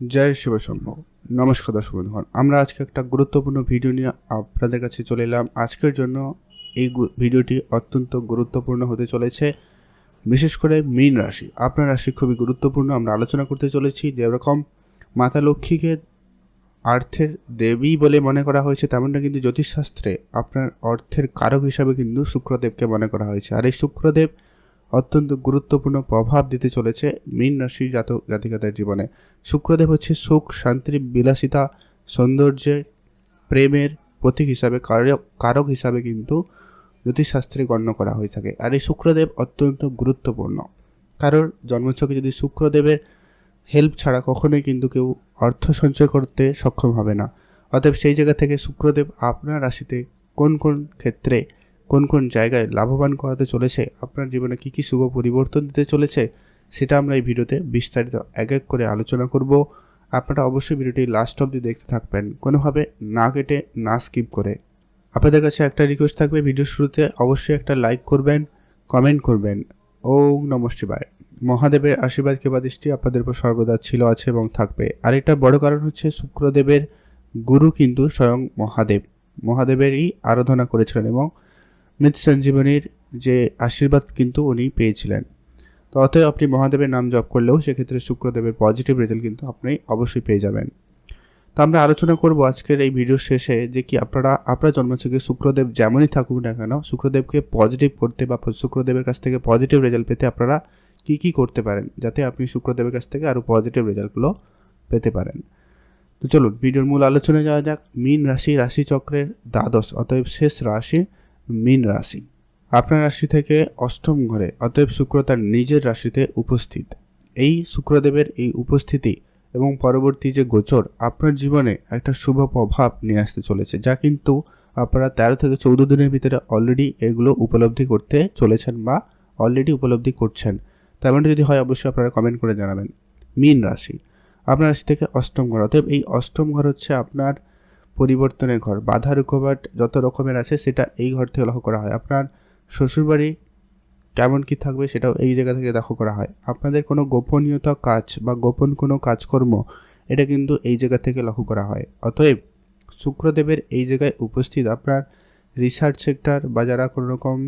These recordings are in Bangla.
জয় শিবশম্ভ নমস্কার দর্শক বন্ধুগণ, আমরা আজকে একটা গুরুত্বপূর্ণ ভিডিও নিয়ে আপনাদের কাছে চলে এলাম। আজকের জন্য এই ভিডিওটি অত্যন্ত গুরুত্বপূর্ণ হতে চলেছে, বিশেষ করে মীন রাশি। আপনার রাশি খুবই গুরুত্বপূর্ণ, আমরা আলোচনা করতে চলেছি যেরকম মাতা লক্ষ্মীকে অর্থের দেবী বলে মনে করা হয়েছে, তেমনটা কিন্তু জ্যোতিষশাস্ত্রে আপনার অর্থের কারক হিসাবে কিন্তু শুক্রদেবকে মনে করা হয়েছে। আর এই শুক্রদেব অত্যন্ত গুরুত্বপূর্ণ প্রভাব দিতে চলেছে মীন রাশি জাতক জাতিকাদের জীবনে। শুক্রদেব হচ্ছে সুখ শান্তির বিলাসিতা, সৌন্দর্যের, প্রেমের প্রতীক হিসাবে কারক হিসাবে কিন্তু জ্যোতিষশাস্ত্রে গণ্য করা হয়ে থাকে। আর এই শুক্রদেব অত্যন্ত গুরুত্বপূর্ণ। কারোর জন্মছকে যদি শুক্রদেবের হেল্প ছাড়া কখনোই কিন্তু কেউ অর্থ সঞ্চয় করতে সক্ষম হবে না। অতএব সেই জায়গা থেকে শুক্রদেব আপনার রাশিতে কোন কোন ক্ষেত্রে কোন কোন জায়গায় লাভবান করাতে চলেছে, আপনার জীবনে কী কী শুভ পরিবর্তন দিতে চলেছে, সেটা আমরা এই ভিডিওতে বিস্তারিত এক এক করে আলোচনা করব। আপনারা অবশ্যই ভিডিওটি লাস্ট অবধি দেখতে থাকবেন। কোনোভাবে না কেটে, না স্কিপ করে। আপনাদের কাছে একটা রিকোয়েস্ট থাকবে ভিডিও শুরুতে, অবশ্যই একটা লাইক করবেন কমেন্ট করবেন। ওম নম শিবায়। মহাদেবের আশীর্বাদ কিংবা দৃষ্টি আপনাদের উপর সর্বদা ছিল, আছে এবং থাকবে। আরেকটা বড় কারণ হচ্ছে শুক্রদেবের গুরু কিন্তু স্বয়ং মহাদেব। মহাদেবেরই আরাধনা করেছিলেন এবং মৃত্যু সঞ্জীবনীর যে আশীর্বাদ কিন্তু উনি পেয়েছিলেন। তো অতএব আপনি মহাদেবের নাম জপ করলেও সেক্ষেত্রে শুক্রদেবের পজিটিভ রেজাল্ট কিন্তু আপনি অবশ্যই পেয়ে যাবেন। তো আমরা আলোচনা করব আজকের এই ভিডিও শেষে যে কি আপনারা, আপনার জন্মছকে শুক্রদেব যেমনই থাকুক না কেন, শুক্রদেবকে পজিটিভ করতে বা শুক্রদেবের কাছ থেকে পজিটিভ রেজাল্ট পেতে আপনারা কী কী করতে পারেন? যাতে আপনি শুক্রদেবের কাছ থেকে আরও পজিটিভ রেজাল্টগুলো পেতে পারেন। তো চলুন ভিডিওর মূল আলোচনায় যাওয়া যাক। মীন রাশি, রাশিচক্রের দ্বাদশ, অতএব শেষ রাশি মীন রাশি। আপনার রাশি থেকে অষ্টম ঘরে অতএব শুক্র তার নিজের রাশিতে উপস্থিত। এই শুক্রদেবের এই উপস্থিতি এবং পরবর্তী যে গোচর আপনার জীবনে একটা শুভ প্রভাব নিয়ে আসতে চলেছে, যা কিন্তু আপনারা তেরো থেকে চৌদ্দ দিনের ভিতরে অলরেডি এগুলো উপলব্ধি করতে চলেছেন বা অলরেডি উপলব্ধি করছেন। তেমনটা যদি হয়, অবশ্যই আপনারা কমেন্ট করে জানাবেন। মীন রাশি, আপনার রাশি থেকে অষ্টম ঘর। অতএব এই অষ্টম ঘর হচ্ছে আপনার পরিবর্তনের ঘর। বাধা রুকোবাট যত রকমের আছে সেটা এই ঘর থেকে লক্ষ্য করা হয়। আপনার শ্বশুরবাড়ি কেমন কি থাকবে সেটাও এই জায়গা থেকে লক্ষ্য করা হয়। আপনাদের কোনো গোপনীয়তা কাজ বা গোপন কোনো কাজকর্ম, এটা কিন্তু এই জায়গা থেকে লক্ষ্য করা হয়। অতএব শুক্রদেবের এই জায়গায় উপস্থিত আপনার রিসার্চ সেক্টর বা যারা কোনো রকম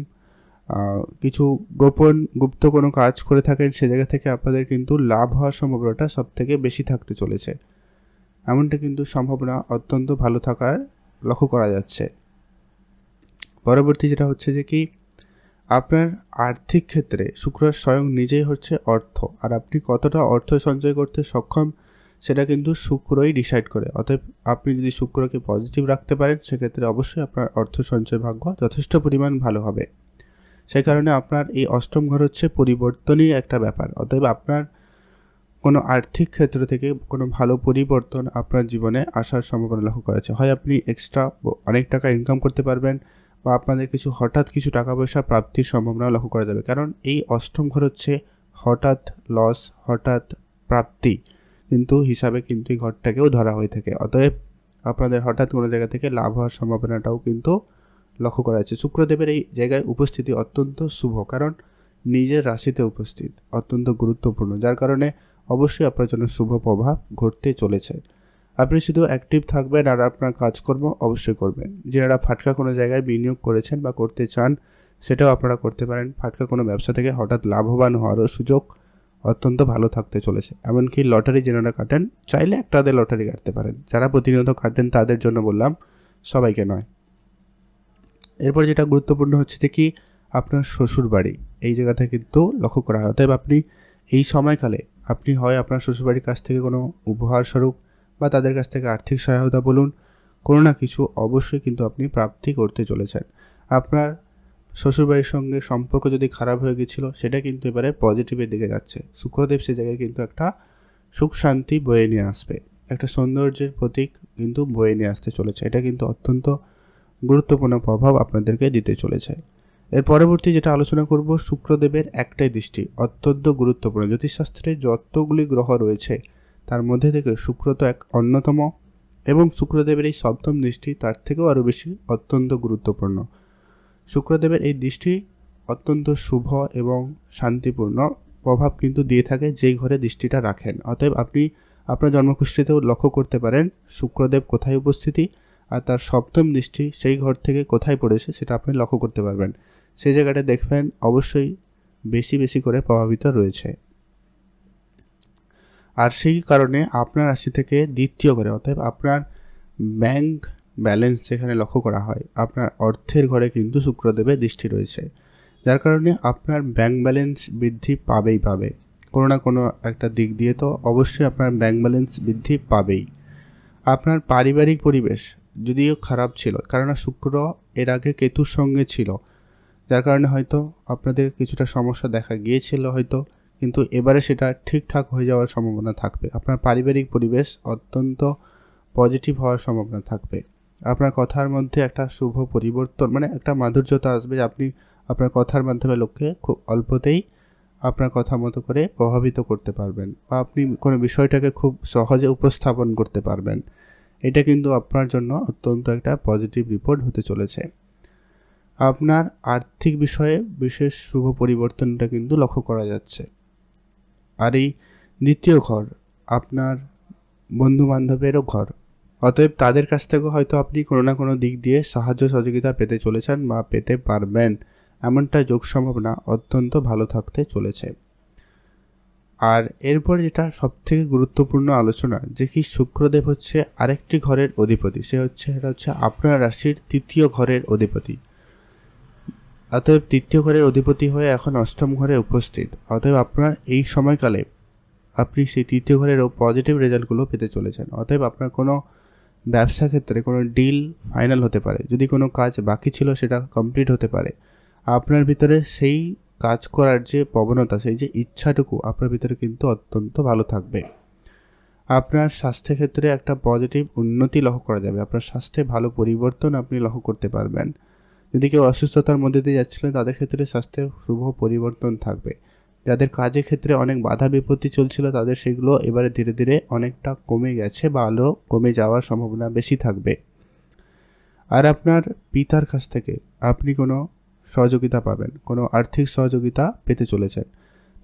কিছু গোপন গুপ্ত কোনো কাজ করে থাকেন, সে জায়গা থেকে আপনাদের কিন্তু লাভ হওয়ার সম্ভাবনাটা সব থেকে বেশি থাকতে চলেছে। এমনটা কিন্তু সম্ভাবনা অত্যন্ত ভালো থাকার লক্ষ্য করা যাচ্ছে। পরবর্তী যেটা হচ্ছে যে কি, আপনার আর্থিক ক্ষেত্রে শুক্র স্বয়ং নিজেই হচ্ছে অর্থ, আর আপনি কতটা অর্থ সঞ্চয় করতে সক্ষম সেটা কিন্তু শুক্রই ডিসাইড করে। অতএব আপনি যদি শুক্রকে পজিটিভ রাখতে পারেন, সেক্ষেত্রে অবশ্যই আপনার অর্থ সঞ্চয় ভাগ্য যথেষ্ট পরিমাণ ভালো হবে। সেই কারণে আপনার এই অষ্টম ঘর হচ্ছে পরিবর্তনই একটা ব্যাপার। অতএব আপনার কোনো আর্থিক ক্ষেত্র থেকে কোনো ভালো পরিবর্তন আপনার জীবনে আসার সম্ভাবনা লক্ষ্য করা যাচ্ছে হয় আপনি এক্সট্রা অনেক টাকা ইনকাম করতে পারবেন বা আপনাদের কিছু হঠাৎ কিছু টাকা পয়সা প্রাপ্তির সম্ভাবনা লক্ষ্য করা যাবে। কারণ এই অষ্টম ঘর হচ্ছে হঠাৎ লস হঠাৎ প্রাপ্তি। কিন্তু হিসাবে কিন্তু এই ঘরটাকেও ধরা হয়ে থাকে। অতএব আপনাদের হঠাৎ কোনো জায়গা থেকে লাভ হওয়ার সম্ভাবনাটাও কিন্তু লক্ষ্য করা যাচ্ছে। শুক্রদেবের এই জায়গায় উপস্থিতি অত্যন্ত শুভ। কারণ নিজের রাশিতে উপস্থিত, অত্যন্ত গুরুত্বপূর্ণ। যার কারণে অবশ্যই আপনার জন্য শুভ প্রভাব ঘটতে চলেছে। আপনি শুধু অ্যাক্টিভ থাকবেন আর আপনার কাজকর্ম অবশ্যই করবেন। যারা ফাটকা কোনো জায়গায় বিনিয়োগ করেছেন বা করতে চান, সেটাও আপনারা করতে পারেন। ফাটকা কোনো ব্যবসা থেকে হঠাৎ লাভবান হওয়ারও সুযোগ অত্যন্ত ভালো থাকতে চলেছে। এমনকি লটারি যেনারা কাটেন, চাইলে একটা আধে লটারি কাটতে পারেন। যারা প্রতিনিয়ত কাটেন, তাদের জন্য বললাম, সবাইকে নয়। এরপর যেটা গুরুত্বপূর্ণ হচ্ছে যে কি, আপনার শ্বশুর বাড়ি এই জায়গাটা কিন্তু লক্ষ্য করা হয়। অতএব আপনি এই সময়কালে আপনি হয় আপনার শ্বশুরবাড়ির কাছ থেকে কোনো উপহার স্বরূপ বা তাদের কাছ থেকে আর্থিক সহায়তা বলুন, কোনো না কিছু অবশ্যই কিন্তু আপনি প্রাপ্তি করতে চলেছেন। আপনার শ্বশুরবাড়ির সঙ্গে সম্পর্ক যদি খারাপ হয়ে গেছিল, সেটা কিন্তু এবারে পজিটিভের দিকে যাচ্ছে। শুক্রদেব সে জায়গায় কিন্তু একটা সুখ শান্তি বয়ে নিয়ে আসবে। একটা সৌন্দর্যের প্রতীক কিন্তু বয়ে নিয়ে আসতে চলেছে। এটা কিন্তু অত্যন্ত গুরুত্বপূর্ণ প্রভাব আপনাদেরকে দিতে চলেছে। এর পরবর্তী যেটা আলোচনা করব, শুক্রদেবের একটাই দৃষ্টি, অত্যন্ত গুরুত্বপূর্ণ। জ্যোতিষশাস্ত্রে যতগুলি গ্রহ রয়েছে, তার মধ্যে থেকে শুক্র তো এক অন্যতম এবং শুক্রদেবের এই সপ্তম দৃষ্টি তার থেকেও আরও বেশি অত্যন্ত গুরুত্বপূর্ণ। শুক্রদেবের এই দৃষ্টি অত্যন্ত শুভ এবং শান্তিপূর্ণ প্রভাব কিন্তু দিয়ে থাকে যেই ঘরে দৃষ্টিটা রাখেন। অতএব আপনি আপনার জন্মকুষ্ঠিতেও লক্ষ্য করতে পারেন, শুক্রদেব কোথায় উপস্থিতি আর তার সপ্তম দৃষ্টি সেই ঘর থেকে কোথায় পড়েছে সেটা আপনি লক্ষ্য করতে পারবেন। সেই জায়গাটা দেখবেন অবশ্যই বেশি বেশি করে প্রভাবিত রয়েছে। আর সেই কারণে আপনার রাশি থেকে দ্বিতীয় ঘরে অর্থাৎ আপনার ব্যাংক ব্যালেন্স যেখানে লক্ষ্য করা হয়, আপনার অর্থের ঘরে কিন্তু শুক্রদেবের দৃষ্টি রয়েছে। যার কারণে আপনার ব্যাংক ব্যালেন্স বৃদ্ধি পাবেই পাবে। কোনো না কোনো একটা দিক দিয়ে তো অবশ্যই আপনার ব্যাংক ব্যালেন্স বৃদ্ধি পাবেই। আপনার পারিবারিক পরিবেশ যদিও খারাপ ছিল, কেননা শুক্র এর আগে কেতুর সঙ্গে ছিল। যার কারণে হয়তো আপনাদের কিছুটা সমস্যা দেখা গিয়েছিল হয়তো, কিন্তু এবারে সেটা ঠিকঠাক হয়ে যাওয়ার সম্ভাবনা থাকবে। আপনার পারিবারিক পরিবেশ অত্যন্ত পজিটিভ হওয়ার সম্ভাবনা থাকবে। আপনার কথার মধ্যে একটা শুভ পরিবর্তন মানে একটা মাধুর্যতা আসবে আপনি আপনার কথার মাধ্যমে লোককে খুব অল্পতেই আপনার কথা মতো করে প্রভাবিত করতে পারবেন বা আপনি কোনো বিষয়টাকে খুব সহজে উপস্থাপন করতে পারবেন। এটা কিন্তু আপনার জন্য অত্যন্ত একটা পজিটিভ রিপোর্ট হতে চলেছে। আপনার আর্থিক বিষয়ে বিশেষ শুভ পরিবর্তনটা কিন্তু লক্ষ্য করা যাচ্ছে। আর এই দ্বিতীয় ঘর, আপনার বন্ধু বান্ধবেরও ঘর, অতএব তাদের কাছ থেকেও হয়তো আপনি কোনো না কোনো দিক দিয়ে সাহায্য সহযোগিতা পেতে চলেছেন বা পেতে পারবেন। এমনটা যোগ সম্ভাবনা অত্যন্ত ভালো থাকতে চলেছে। আর এরপর যেটা সবথেকে গুরুত্বপূর্ণ আলোচনা, যে কি শুক্রদেব হচ্ছে আরেকটি ঘরের অধিপতি, সে হচ্ছে এটা হচ্ছে আপনার রাশির তৃতীয় ঘরের অধিপতি। অতএব তৃতীয় ঘরের অধিপতি হয়ে এখন অষ্টম ঘরে উপস্থিত। অতএব আপনার এই সময়কালে আপনি সেই তৃতীয় ঘরেরও পজিটিভ রেজাল্টগুলো পেতে চলেছেন। অতএব আপনার কোনো ব্যবসা ক্ষেত্রে কোনো ডিল ফাইনাল হতে পারে। যদি কোনো কাজ বাকি ছিল সেটা কমপ্লিট হতে পারে। আপনার ভিতরে সেই কাজ করার যে প্রবণতা, সেই যে ইচ্ছাটুকু আপনার ভিতরে কিন্তু অত্যন্ত ভালো থাকবে। আপনার স্বাস্থ্যের ক্ষেত্রে একটা পজিটিভ উন্নতি লক্ষ্য করা যাবে। আপনার স্বাস্থ্যে ভালো পরিবর্তন আপনি লক্ষ্য করতে পারবেন। যদি কেউ অসুস্থতার মধ্যে দিয়ে যাচ্ছিলেন তাদের ক্ষেত্রে স্বাস্থ্যের শুভ পরিবর্তন থাকবে। যাদের কাজের ক্ষেত্রে অনেক বাধা বিপত্তি চলছিল, তাদের সেগুলো এবারে ধীরে ধীরে অনেকটা কমে গেছে বা আলো কমে যাওয়ার সম্ভাবনা বেশি থাকবে। আর আপনার পিতার কাছ থেকে আপনি কোনো সহযোগিতা পাবেন, কোনো আর্থিক সহযোগিতা পেতে চলেছেন।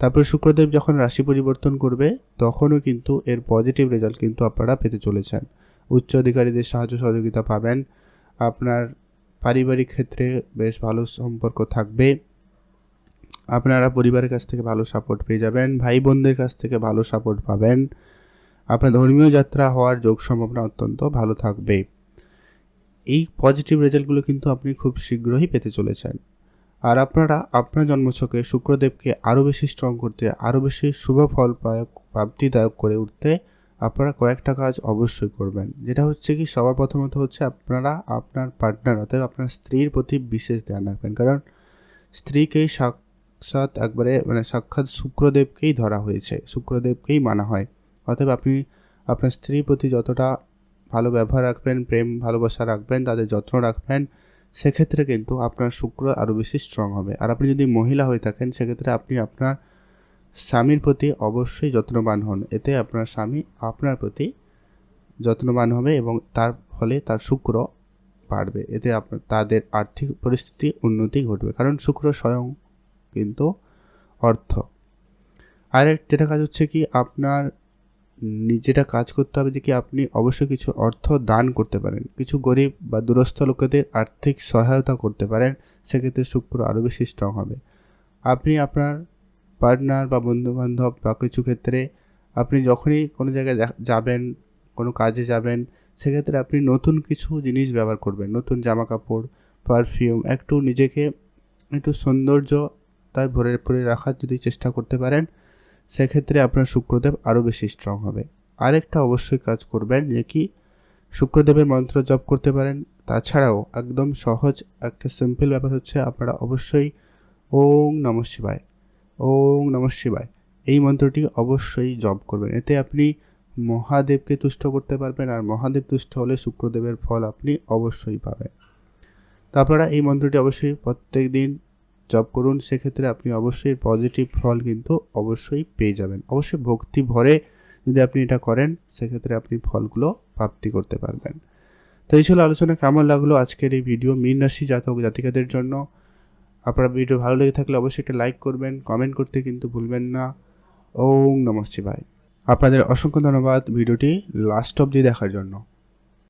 তারপর শুক্রদেব যখন রাশি পরিবর্তন করবে, তখনও কিন্তু এর পজিটিভ রেজাল্ট কিন্তু আপনারা পেতে চলেছেন। উচ্চ অধিকারীদের সাহায্য সহযোগিতা পাবেন, আপনার পারিবারিক ক্ষেত্রে বেশ ভালো সম্পর্ক থাকবে। আপনারা পরিবারের কাছ থেকে ভালো সাপোর্ট পেয়ে যাবেন ভাই বোনদের কাছ থেকে ভালো সাপোর্ট পাবেন। আপনার ধর্মীয় যাত্রা হওয়ার যোগ সম্ভাবনা অত্যন্ত ভালো থাকবে। এই পজিটিভ রেজাল্টগুলো কিন্তু আপনি খুব শীঘ্রই পেতে চলেছেন। আর আপনারা আপনার জন্মছকে শুক্রদেবকে আরও বেশি স্ট্রং করতে, আরও বেশি শুভ ফল প্রাপ্তিদায়ক করে উঠতে আপনারা কয়েকটা কাজ অবশ্যই করবেন। যেটা হচ্ছে কি, সবার প্রথমত হচ্ছে আপনারা আপনার পার্টনার অর্থাৎ আপনার স্ত্রীর প্রতি বিশেষ ধ্যান রাখবেন। কারণ স্ত্রীকেই সাক্ষাৎ একবারে মানে সাক্ষাৎ শুক্রদেবকেই ধরা হয়েছে, শুক্রদেবকেই মানা হয়। অতএব আপনি আপনার স্ত্রীর প্রতি যতটা ভালো ব্যবহার রাখবেন, প্রেম, ভালোবাসা রাখবেন, তাদের যত্ন রাখবেন, সেক্ষেত্রে কিন্তু আপনার শুক্র আরও বেশি স্ট্রং হবে। আর আপনি যদি মহিলা হয়ে থাকেন, সেক্ষেত্রে আপনি আপনার স্বামীর প্রতি অবশ্যই যত্নবান হন। এতে আপনার স্বামী আপনার প্রতি যত্নবান হবে এবং তার ফলে তার শুক্র বাড়বে। এতে আপনার, তাদের আর্থিক পরিস্থিতি উন্নতি ঘটবে। কারণ শুক্র স্বয়ং কিন্তু অর্থ। আর যেটা কাজ হচ্ছে কি, আপনার নিজেটা কাজ করতে হবে যে কি, আপনি অবশ্যই কিছু অর্থ দান করতে পারেন। কিছু গরিব বা দূরস্থ লোকেদের আর্থিক সহায়তা করতে পারেন। সেক্ষেত্রে শুক্র আরও বেশি স্ট্রং হবে। আপনি আপনার পার্টনার বা বন্ধুবান্ধব বা কিছু ক্ষেত্রে আপনি যখনই কোনো জায়গায় যাবেন, কোনো কাজে যাবেন, সেক্ষেত্রে আপনি নতুন কিছু জিনিস ব্যবহার করবেন। নতুন জামা কাপড় পারফিউম একটু নিজেকে একটু সৌন্দর্য তার ভরে ভরে রাখার যদি চেষ্টা করতে পারেন, সেক্ষেত্রে আপনার শুক্রদেব আরও বেশি স্ট্রং হবে। আরেকটা অবশ্যই কাজ করবেন যে কি শুক্রদেবের মন্ত্র জপ করতে পারেন। তাছাড়াও একদম সহজ একটা সিম্পল ব্যাপার হচ্ছে আপনারা অবশ্যই ওং নম শিবায় ওং নম শিবায়। এই মন্ত্রটি অবশ্যই জপ করবেন। এতে আপনি মহাদেবকে তুষ্ট করতে পারবেন আর মহাদেব তুষ্ট হলে শুক্রদেবের ফল আপনি অবশ্যই পাবেন। তো আপনারা এই মন্ত্রটি অবশ্যই প্রত্যেক দিন জব করুন। সেক্ষেত্রে আপনি অবশ্যই পজিটিভ ফল কিন্তু অবশ্যই পেয়ে যাবেন। অবশ্যই ভক্তি ভরে যদি আপনি এটা করেন, সেক্ষেত্রে আপনি ফলগুলো প্রাপ্তি করতে পারবেন। তো এই ছিল আলোচনা। কেমন লাগল আজকের এই ভিডিও? মীন রাশি জাতক জাতিকাদের জন্য আপনার ভিডিও ভালো লেগে থাকলে অবশ্যই একটা লাইক করবেন কমেন্ট করতে কিন্তু ভুলবেন না। ওং নমস্তে ভাই আপনাদের অসংখ্য ধন্যবাদ ভিডিওটি লাস্ট অবধি দেখার জন্য।